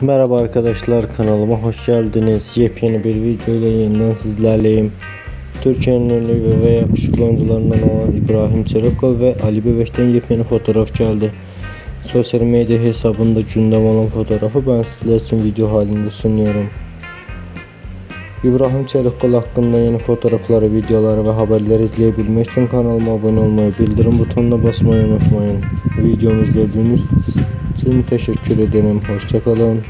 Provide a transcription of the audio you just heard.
Merhaba arkadaşlar kanalıma hoş geldiniz. Yepyeni bir video ile yeniden sizlerleyim. Türkiye'nin ünlü ve yakışıklı oyuncularından olan İbrahim Çelikkol ve Ali Bebek'ten yepyeni fotoğraf geldi. Sosyal medya hesabında gündem olan fotoğrafı ben sizler için video halinde sunuyorum. İbrahim Çelikkol hakkında yeni fotoğrafları, videoları ve haberleri izleyebilmek için kanalıma abone olmayı, bildirim butonuna basmayı unutmayın. Videomu izlediğiniz için teşekkür ederim. Hoşçakalın.